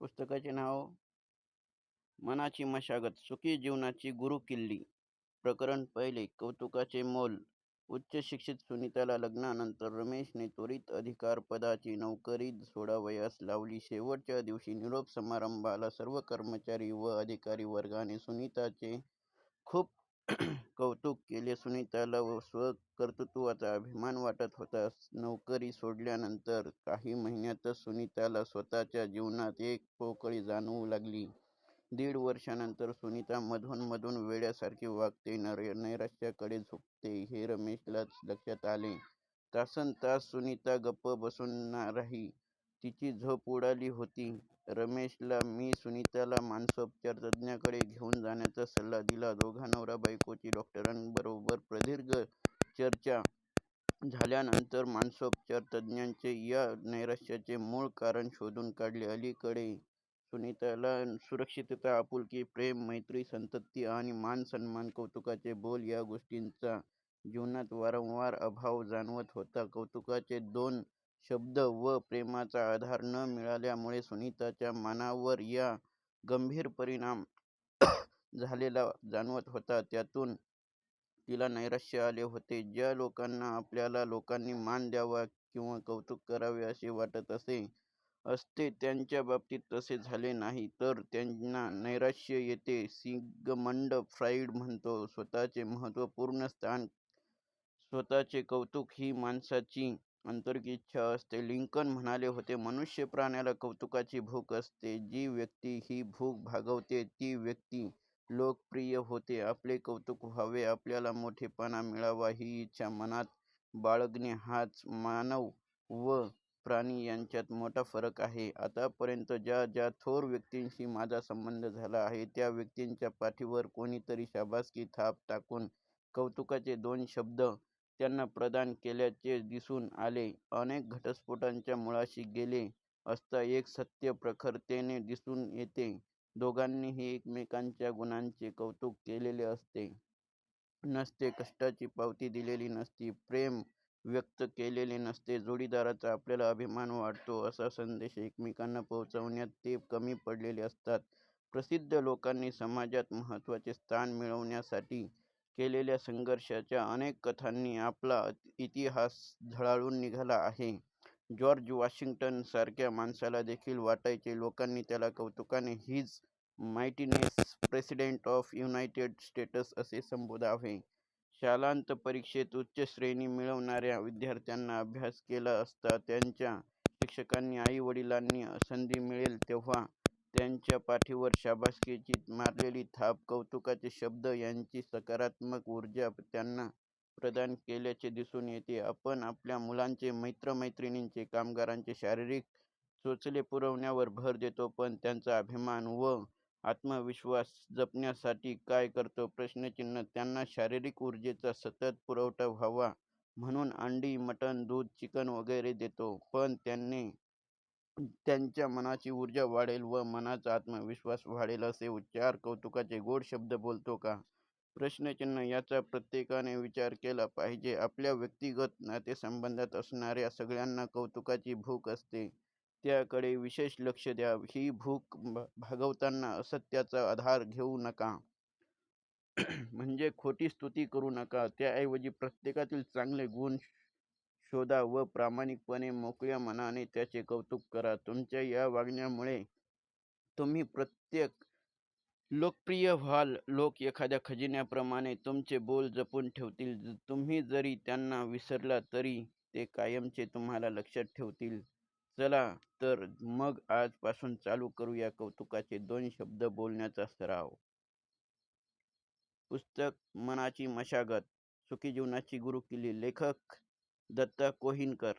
पुस्तकाचे नाव मनाची मशागत सुखी जीवनाची गुरुकिल्ली प्रकरण पहिले कौतुकाचे मोल उच्च शिक्षित सुनीताला लग्नानंतर रमेशने त्वरित अधिकारपदाची नोकरी सोडावयास लावली. शेवटच्या दिवशी निरोप समारंभाला सर्व कर्मचारी व अधिकारी वर्गाने सुनीताचे खूप कौतुक केले. सुनीताला स्वकर्तृत्वाचा अभिमान वाटत होता. नोकरी सोडल्यानंतर काही महिन्यातच सुनीताला स्वतःच्या जीवनात एक पोकळी जाणवू लागली. दीड वर्षानंतर सुनीता मधून मधून वेड्यासारखी वागते, नैराश्याकडे झुकते हे रमेशला लक्षात आले. तासन्तास सुनीता गप्प बसून राही. तिची झोप उडाली होती. रमेशला मी सुनीताला मानसोपचार तज्ञाकडे घेऊन जाण्याचा सल्ला दिला. दोघा नवरा-बायकोची डॉक्टरांबरोबर प्रदीर्घ चर्चा झाल्यानंतर मानसोपचार तज्ञांनी या नैराश्याचे मूळ कारण शोधून काढले. अलीकडे सुनीताला सुरक्षितता, आपुलकी, प्रेम, मैत्री, संतती आणि मान-सन्मान, कौतुकाचे बोल या गोष्टींचा जीवनात वारंवार अभाव जाणवत होता. कौतुकाचे दोन शब्द व प्रेमाचा आधार न मिळाल्यामुळे सुनीताच्या मनावर या गंभीर परिणाम झालेला जाणवत होता. त्यातून तिला नैराश्य आले होते. ज्या लोकांना आपल्याला लोकांनी मान द्यावा किंवा कौतुक करावे असे वाटत असे असते त्यांच्या बाबतीत तसे झाले नाही तर त्यांना नैराश्य येते. सिगमंड फ्राईड म्हणतो, स्वतःचे महत्त्वपूर्ण स्थान, स्वतःचे कौतुक ही माणसाची आंतरिक इच्छा असते. लिंकन म्हणाले होते, मनुष्य प्राण्याला कौतुकाची भूक असते. जी व्यक्ती ही भूक भागवते ती व्यक्ती लोकप्रिय होते. आपले कौतुक व्हावे, आपल्याला मोठेपणा मिळावा ही इच्छा मनात बाळगणे हाच मानव व प्राणी यांच्यात मोठा फरक आहे. आतापर्यंत ज्या ज्या थोर व्यक्तींशी माझा संबंध झाला आहे त्या व्यक्तींच्या पाठीवर कोणीतरी शाबासकी थाप टाकून कौतुकाचे दोन शब्द त्यांना प्रदान केल्याचे दिसून आले. अनेक घटस्फोटांच्या मुळाशी गेले असता एक सत्य प्रखरतेने दिसून येते. दोघांनीही एकमेकांच्या गुणांचे कौतुक केलेले असते नसते, कष्टाची पावती दिलेली नसती प्रेम व्यक्त केलेले नसते. जोडीदाराचा आपल्याला अभिमान वाटतो असा संदेश एकमेकांना पोहोचवण्यात ते कमी पडलेले असतात. प्रसिद्ध लोकांनी समाजात महत्त्वाचे स्थान मिळवण्यासाठी केलेल्या संघर्षाच्या अनेक कथांनी आपला इतिहास झळाळून निघाला आहे. जॉर्ज वॉशिंग्टन सारख्या माणसाला देखील वाटायचे लोकांनी त्याला कौतुकाने his mightiness president of United States असे संबोधावे. शालांत परीक्षेत उच्च श्रेणी मिळवणाऱ्या विद्यार्थ्यांना अभ्यास केला असता त्यांच्या शिक्षकांनी, आई-वडिलांनी संधी मिळेल तेव्हा त्यांच्या पाठीवर शाबासकीची मारलेली थाप, कौतुकाचे शब्द यांची सकारात्मक ऊर्जा त्यांना प्रदान केल्याचे दिसून येते. आपण आपल्या मुलांचे, मैत्रमैत्रिणींचे कामगारांचे शारीरिक चोचले पुरवण्यावर भर देतो पण त्यांचा अभिमान व आत्मविश्वास जपण्यासाठी काय करतो? प्रश्नचिन्ह त्यांना शारीरिक ऊर्जेचा सतत पुरवठा व्हावा म्हणून अंडी, मटण, दूध, चिकन वगैरे देतो. पण त्यांनी त्यांच्या मनाची ऊर्जा वाढेल व मनाचा आत्मविश्वास वाढेल असे उच्चार, कौतुकाचे गोड शब्द बोलतो का? प्रश्नचिन्ह याचा प्रत्येकाने विचार केला पाहिजे. आपल्या व्यक्तिगत नातेसंबंधात असणाऱ्या सगळ्यांना कौतुकाची भूक असते. त्याकडे विशेष लक्ष द्या. ही भूक भागवताना असत्याचा आधार घेऊ नका. म्हणजे खोटी स्तुती करू नका. त्याऐवजी प्रत्येकातील चांगले गुण शोधा व प्रामाणिकपणे, मोकळ्या मनाने त्याचे कौतुक करा. तुमच्या या वागण्यामुळे तुम्ही प्रत्येक लोकप्रिय व्हाल. लोक एखाद्या खजिन्याप्रमाणे तुमचे बोल जपून ठेवतील. तुम्ही जरी त्यांना विसरला तरी ते कायमचे तुम्हाला लक्षात ठेवतील. चला तर मग आजपासून चालू करूया कौतुकाचे दोन शब्द बोलण्याचा सराव. पुस्तक मनाची मशागत सुखी जीवनाची गुरुकिल्ली. लेखक दत्ता कोहिनकर.